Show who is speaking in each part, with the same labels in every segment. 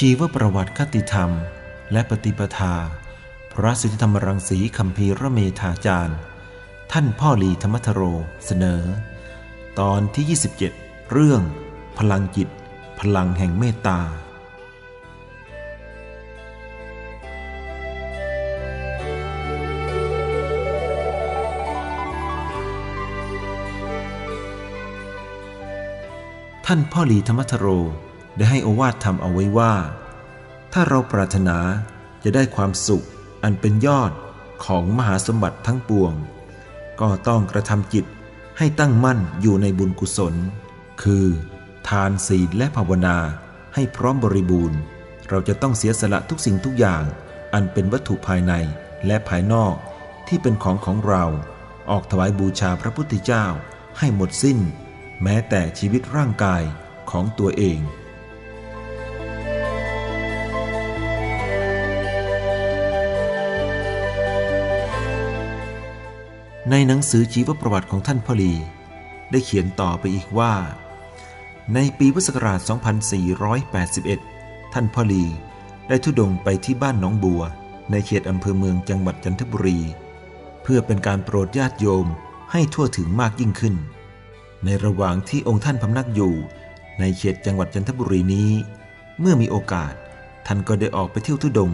Speaker 1: ชีวประวัติคติธรรม และปฏิปทา พระสุทธิธรรมรังสีคัมภีระเมธาจารย์ ท่านพ่อหลีธรรมทโรเสนอ ตอนที่ 27 เรื่อง พลังจิต พลังแห่งเมตตาท่านพ่อหลีธรรมทโร ได้ให้โอวาทธรรมเอาไว้ว่า ถ้าเราปรารถนาจะได้ความสุขอันเป็นยอดของมหาสมบัติทั้งปวง ก็ต้องกระทำจิตให้ตั้งมั่นอยู่ในบุญกุศล คือ ทานศีลและภาวนาให้พร้อมบริบูรณ์ เราจะต้องเสียสละทุกสิ่งทุกอย่าง อันเป็นวัตถุภายในและภายนอกที่เป็นของของเรา ออกถวายบูชาพระพุทธเจ้าให้หมดสิ้น แม้แต่ชีวิตร่างกายของตัวเอง ในหนังสือชีวประวัติของท่านพลี ได้เขียนต่อไปอีกว่า ในปีพุทธศักราช 2481 ท่านพลีได้ทุดงไปที่บ้านหนองบัว ในเขตอำเภอเมืองจังหวัดจันทบุรี เพื่อเป็นการโปรดญาติโยมให้ทั่วถึงมากยิ่งขึ้น ในระหว่างที่องค์ท่านพำนักอยู่ ในเขตจังหวัดจันทบุรีนี้ เมื่อมีโอกาสท่านก็ได้ออกไปเที่ยวทุดง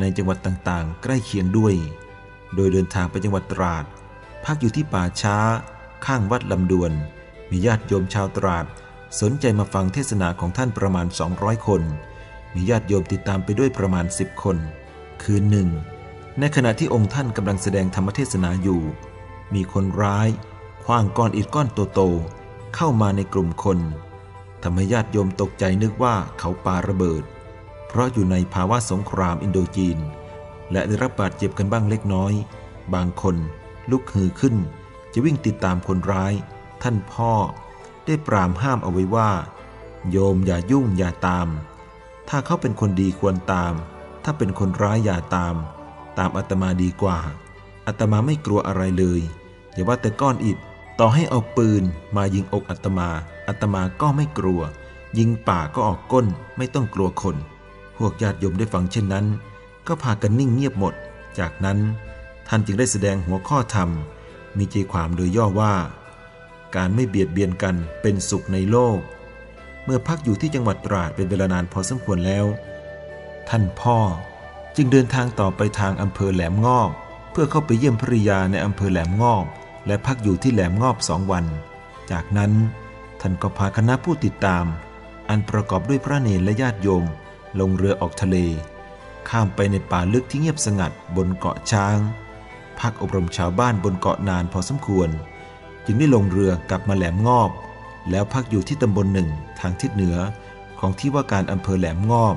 Speaker 1: ในจังหวัดต่างๆ ใกล้เคียงด้วย โดยเดินทางไปจังหวัดตราด พักอยู่ที่ป่าช้า ข้างวัดลำดวน มีญาติโยมชาวตราดสนใจมาฟังเทศนาของท่านประมาณ 200 คน มีญาติโยมติดตามไปด้วยประมาณ 10 คน คืนหนึ่ง ในขณะที่องค์ท่านกำลังแสดงธรรมเทศนาอยู่ มีคนร้ายคว้างก้อนอิฐก้อนโตๆเข้ามาในกลุ่มคนทำให้ญาติโยมตกใจนึกว่าเขาปาระเบิด เพราะอยู่ในภาวะสงครามอินโดจีน และได้รับบาดเจ็บกันบ้างเล็กน้อย บางคน ลุกฮือขึ้น จะวิ่งติดตามคนร้าย ท่านพ่อ ได้ปรามห้ามเอาไว้ว่า โยมอย่ายุ่งอย่าตาม ถ้าเขาเป็นคนดีควรตาม ถ้าเป็นคนร้ายอย่าตาม ตามอาตมาดีกว่าอาตมาไม่กลัวอะไรเลย อย่าว่าแต่ก้อนอิฐต่อให้เอาปืนมายิงอกอาตมาอาตมาก็ไม่กลัว ยิงป่าก็ออกก้นไม่ต้องกลัวคน พวกญาติโยมได้ฟังเช่นนั้น ก็พากันนิ่งเงียบหมด จากนั้น ท่านจึงได้แสดงหัวข้อธรรม มีใจความโดยย่อว่า การไม่เบียดเบียนกันเป็นสุขในโลก เมื่อพักอยู่ที่จังหวัดตราดเป็นเวลานานพอสมควรแล้ว ท่านพ่อจึงเดินทางต่อไปทางอำเภอแหลมงอบ เพื่อเข้าไปเยี่ยมภริยาในอำเภอแหลมงอบ และพักอยู่ที่แหลมงอบสองวัน จากนั้นท่านก็พาคณะผู้ติดตาม อันประกอบด้วยพระเนรและญาติโยม ลงเรือออกทะเล ข้ามไปในป่าลึกที่เงียบสงัดบนเกาะช้าง พักอบรมชาวบ้านบนเกาะนานพอสมควร จึงได้ลงเรือกลับมาแหลมงอบ แล้วพักอยู่ที่ตำบลหนึ่งทางทิศเหนือของที่ว่าการอำเภอแหลมงอบ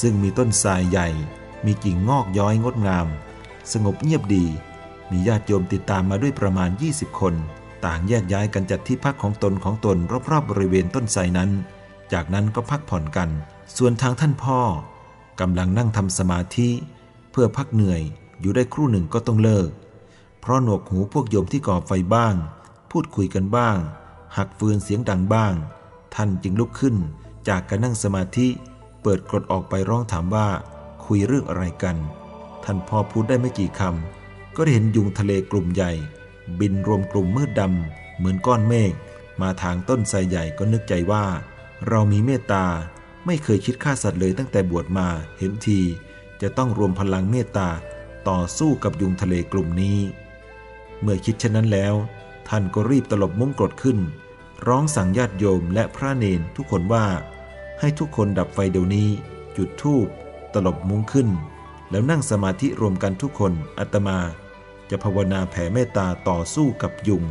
Speaker 1: ซึ่งมีต้นทรายใหญ่ มีกิ่งงอกย้อยงดงาม สงบเงียบดี มีญาติโยมติดตามมาด้วยประมาณ 20 คน ต่างแยกย้ายกันจัดที่พักของตนของตนรอบๆบริเวณต้นไทรนั้น จากนั้นก็พักผ่อนกัน ส่วนทางท่านพ่อกำลังนั่งทำสมาธิ เพื่อพักเหนื่อย อยู่ได้ครู่หนึ่งก็ต้องเลิก เพราะหนวกหูพวกโยมที่ก่อไฟบ้าง พูดคุยกันบ้าง หักฟืนเสียงดังบ้าง ท่านจึงลุกขึ้น จากการนั่งสมาธิ เปิดกรดออกไปร้องถามว่า คุยเรื่องอะไรกัน ท่านพอพูดได้ไม่กี่คำก็ได้เห็นยุงทะเลกลุ่มใหญ่ บินรวมกลุ่มมืดดำเหมือนก้อนเมฆมาทางต้นไทรใหญ่ก็นึกใจว่า เรามีเมตตาไม่เคยคิดฆ่าสัตว์เลยตั้งแต่บวชมาเห็นที จะต้องรวมพลังเมตตา ต่อสู้กับยุงทะเลกลุ่มนี้ เมื่อคิดเช่นนั้นแล้ว ท่านก็รีบตลบมุ้งกรดขึ้น ร้องสั่งญาติโยมและพระเนนทุกคนว่า ให้ทุกคนดับไฟเดี๋ยวนี้ จุดธูปตลบมุ้งขึ้น แล้วนั่งสมาธิรวมกันทุกคนอาตมาจะภาวนาแผ่เมตตาต่อสู้กับยุง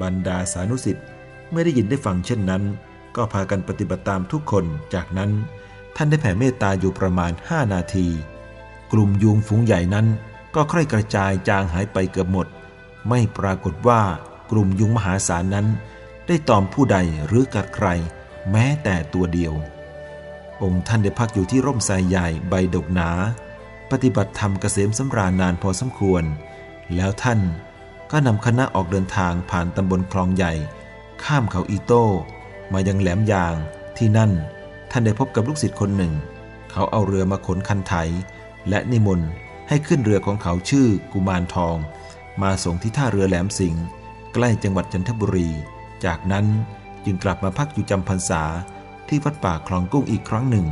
Speaker 1: บรรดาสานุสิทธิ์เมื่อได้ยินได้ฟังเช่นนั้น ก็พากันปฏิบัติตามทุกคนจากนั้น ท่านได้แผ่เมตตาอยู่ประมาณ 5 นาที กลุ่มยุงฝูงใหญ่นั้น ก็ค่อยกระจายจางหายไปเกือบหมด ไม่ปรากฏว่ากลุ่มยุงมหาศาลนั้น ได้ตอมผู้ใดหรือกัดใคร แม้แต่ตัวเดียว องค์ท่านได้พักอยู่ที่ร่มไทรใหญ่ใบดกหนา ปฏิบัติธรรมเกษมสำราญนานพอสมควร แล้วท่านก็นำคณะออกเดินทางผ่านตำบลคลองใหญ่ ข้ามเขาอีโต้ มายังแหลมยางที่นั่น ท่านได้พบกับลูกศิษย์คนหนึ่ง เขาเอาเรือมาขนคันไถ และนิมนต์ให้ขึ้นเรือของเขาชื่อกุมารทอง มาส่งที่ท่าเรือแหลมสิงห์ใกล้จังหวัดจันทบุรี จากนั้นจึงกลับมาพักอยู่จำพรรษาที่วัดป่าคลองกุ้งอีกครั้งหนึ่ง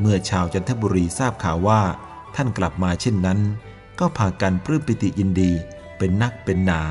Speaker 1: เมื่อชาวจันทบุรีทราบข่าวว่าท่านกลับมาเช่นนั้น ก็พากันปลื้มปิติยินดีเป็นนักเป็นหนา